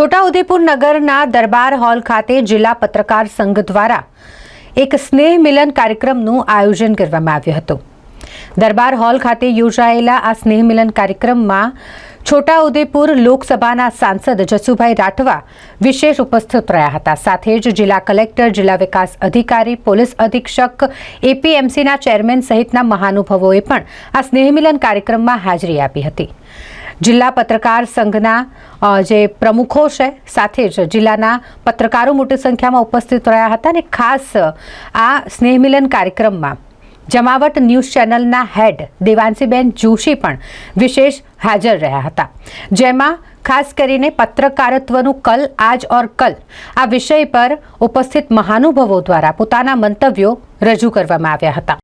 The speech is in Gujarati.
છોટાઉદેપુર નગરના દરબાર હોલ ખાતે જિલ્લા પત્રકાર સંઘ દ્વારા એક સ્નેહ મિલન કાર્યક્રમનું આયોજન કરવામાં આવ્યું હતું. દરબાર હોલ ખાતે યોજાયેલા આ સ્નેહ મિલન કાર્યક્રમમાં છોટાઉદેપુર લોકસભાના સાંસદ જસુભાઈ રાઠવા વિશેષ ઉપસ્થિત રહ્યા હતા. સાથે જ જિલ્લા કલેક્ટર, જિલ્લા વિકાસ અધિકારી, પોલીસ અધિક્ષક, એપીએમસીના ચેરમેન સહિતના મહાનુભાવોએ પણ આ સ્નેહ મિલન કાર્યક્રમમાં હાજરી આપી હતી. જિલ્લા પત્રકાર સંઘના જે પ્રમુખો છે, સાથે જ જિલ્લાના પત્રકારો મોટી સંખ્યામાં ઉપસ્થિત રહ્યા હતા અને ખાસ આ સ્નેહ મિલન કાર્યક્રમમાં જમાવટ ન્યૂઝ ચેનલના હેડ દેવાંશીબેન જોશી પણ વિશેષ હાજર રહ્યા હતા. જેમાં ખાસ કરીને પત્રકારત્વનું કલ આજ ઓર કલ આ વિષય પર ઉપસ્થિત મહાનુભાવો દ્વારા પોતાના મંતવ્યો રજૂ કરવામાં આવ્યા હતા.